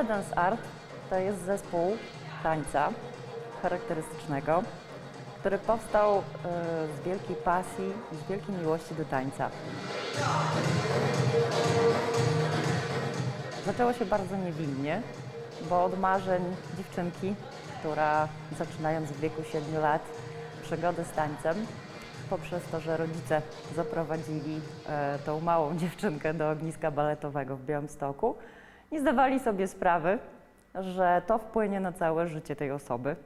Ballet Dance Art to jest zespół tańca charakterystycznego, który powstał e, z wielkiej pasji i z wielkiej miłości do tańca. Zaczęło się bardzo niewinnie, bo od marzeń dziewczynki, która zaczynając w wieku 7 lat przygodę z tańcem, poprzez to, że rodzice zaprowadzili e, tą małą dziewczynkę do ogniska baletowego w Białymstoku, nie zdawali sobie sprawy, że to wpłynie na całe życie tej osoby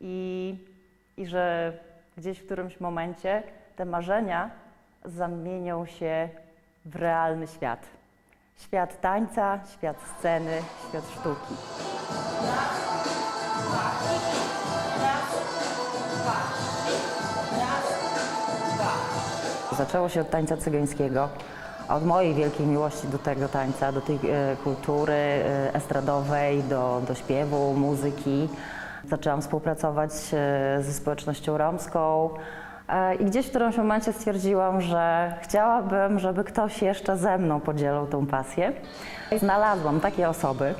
i, i że gdzieś w którymś momencie te marzenia zamienią się w realny świat. Świat tańca, świat sceny, świat sztuki. Zaczęło się od tańca cygańskiego, od mojej wielkiej miłości do tego tańca, do tej e, kultury e, estradowej, do, do śpiewu, muzyki. Zaczęłam współpracować e, ze społecznością romską i gdzieś w którymś momencie stwierdziłam, że chciałabym, żeby ktoś jeszcze ze mną podzielał tą pasję. Znalazłam takie osoby,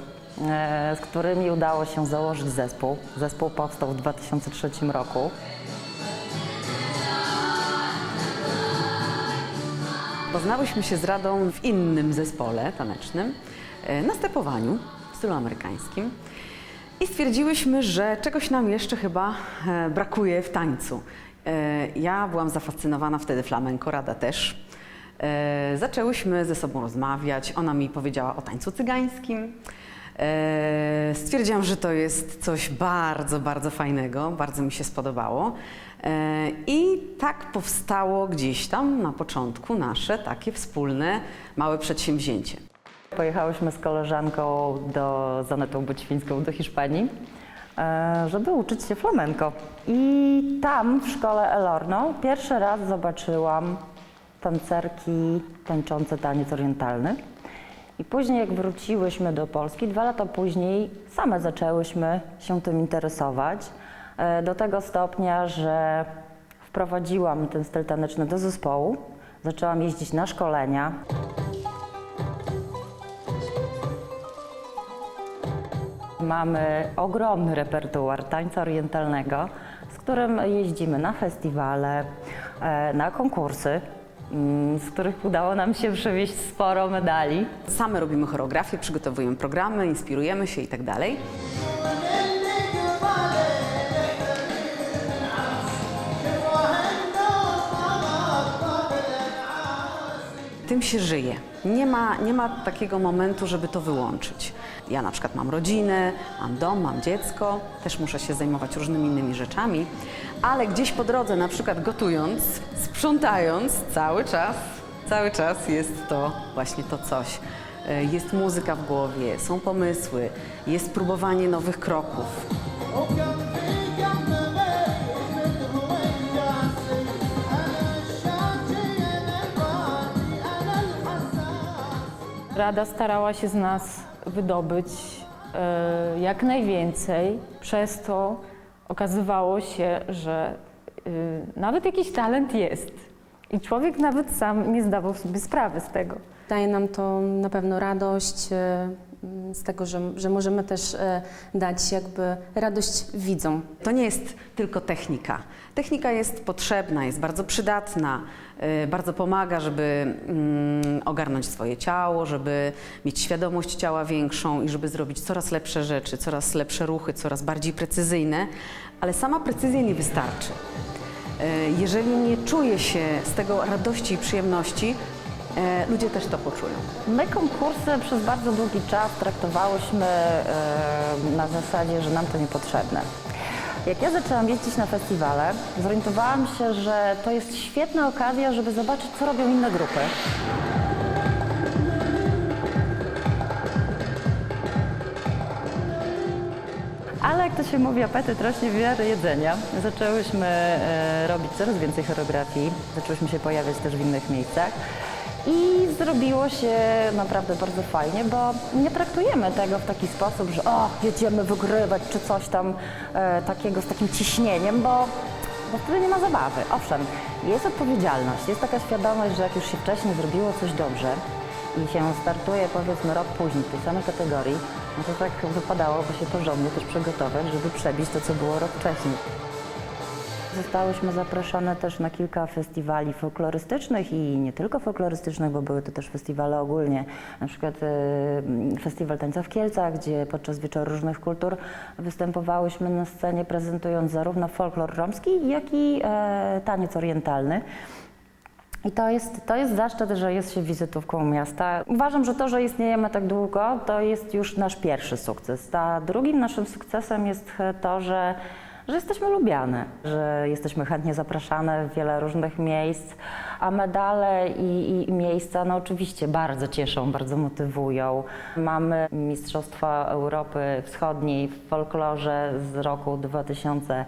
z którymi udało się założyć zespół. Zespół powstał w 2003 roku. Poznałyśmy się z Radą w innym zespole tanecznym, e, na stepowaniu w stylu amerykańskim i stwierdziłyśmy, że czegoś nam jeszcze chyba e, brakuje w tańcu. E, Ja byłam zafascynowana wtedy flamenko, Rada też. Zaczęłyśmy ze sobą rozmawiać, ona mi powiedziała o tańcu cygańskim. E, Stwierdziłam, że to jest coś bardzo, bardzo fajnego, bardzo mi się spodobało. E, I tak powstało gdzieś tam na początku nasze takie wspólne małe przedsięwzięcie. Pojechałyśmy z koleżanką do, z Anetą Bućwińską do Hiszpanii, e, żeby uczyć się flamenko. I tam w szkole Elorno pierwszy raz zobaczyłam tancerki tańczące taniec orientalny. I później jak wróciłyśmy do Polski, dwa lata później same zaczęłyśmy się tym interesować. e, Do tego stopnia, że wprowadziłam ten styl taneczny do zespołu. Zaczęłam jeździć na szkolenia. Mamy ogromny repertuar tańca orientalnego, z którym jeździmy na festiwale, e, na konkursy, z których udało nam się przywieźć sporo medali. Same robimy choreografię, przygotowujemy programy, inspirujemy się i tak dalej. Tym się żyje. Nie ma, nie ma takiego momentu, żeby to wyłączyć. Ja na przykład mam rodzinę, mam dom, mam dziecko, też muszę się zajmować różnymi innymi rzeczami, ale gdzieś po drodze, na przykład gotując, sprzątając, cały czas, cały czas jest to właśnie to coś. E, Jest muzyka w głowie, są pomysły, jest próbowanie nowych kroków. Rada starała się z nas wydobyć e, jak najwięcej. Przez to okazywało się, że e, nawet jakiś talent jest. I człowiek nawet sam nie zdawał sobie sprawy z tego. Daje nam to na pewno radość e, z tego, że, że możemy też e, dać jakby radość widzom. To nie jest tylko technika. Technika jest potrzebna, jest bardzo przydatna, y, bardzo pomaga, żeby mm, ogarnąć swoje ciało, żeby mieć świadomość ciała większą i żeby zrobić coraz lepsze rzeczy, coraz lepsze ruchy, coraz bardziej precyzyjne, ale sama precyzja nie wystarczy. Y, Jeżeli nie czuje się z tego radości i przyjemności, e, ludzie też to poczują. My konkursy przez bardzo długi czas traktowałyśmy e, na zasadzie, że nam to niepotrzebne. Jak ja zaczęłam jeździć na festiwale, zorientowałam się, że to jest świetna okazja, żeby zobaczyć, co robią inne grupy. Ale jak to się mówi, apetyt rośnie w miarę jedzenia. Zaczęłyśmy e, robić coraz więcej choreografii, zaczęłyśmy się pojawiać też w innych miejscach. I zrobiło się naprawdę bardzo fajnie, bo nie traktujemy tego w taki sposób, że o, jedziemy wygrywać czy coś tam e, takiego z takim ciśnieniem, bo, bo wtedy nie ma zabawy. Owszem, jest odpowiedzialność, jest taka świadomość, że jak już się wcześniej zrobiło coś dobrze i się startuje powiedzmy rok później w tej samej kategorii, No to tak wypadałoby się porządnie też przygotować, żeby przebić to, co było rok wcześniej. Zostałyśmy zaproszone też na kilka festiwali folklorystycznych i nie tylko folklorystycznych, bo były to też festiwale ogólnie. Na przykład e, Festiwal Tańca w Kielcach, gdzie podczas Wieczoru Różnych Kultur występowałyśmy na scenie prezentując zarówno folklor romski, jak i e, taniec orientalny. I to jest, to jest zaszczyt, że jest się wizytówką miasta. Uważam, że to, że istniejemy tak długo, to jest już nasz pierwszy sukces. A drugim naszym sukcesem jest to, że, że jesteśmy lubiane, że jesteśmy chętnie zapraszane w wiele różnych miejsc, a medale i, i, miejsca no oczywiście bardzo cieszą, bardzo motywują. Mamy Mistrzostwa Europy Wschodniej w folklorze z roku 2000.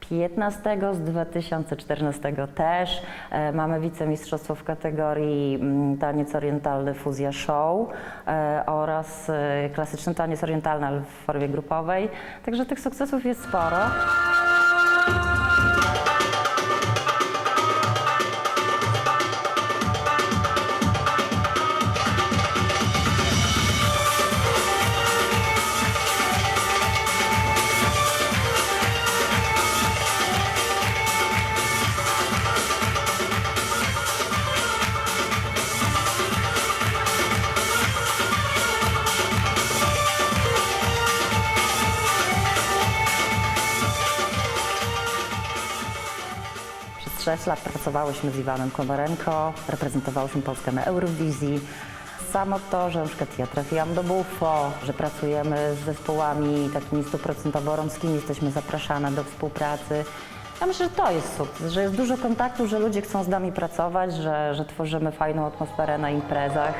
15 z 2014 też. E, Mamy wicemistrzostwo w kategorii mm, taniec orientalny fuzja show e, oraz e, klasyczny taniec orientalny, w formie grupowej. Także tych sukcesów jest sporo. 6 lat pracowałyśmy z Iwanem Komarenko, reprezentowałyśmy Polskę na Eurowizji. Samo to, że na przykład ja trafiłam do BUFO, że pracujemy z zespołami takimi stuprocentowo romskimi, jesteśmy zapraszane do współpracy. Ja myślę, że to jest sukces, że jest dużo kontaktów, że ludzie chcą z nami pracować, że, że tworzymy fajną atmosferę na imprezach.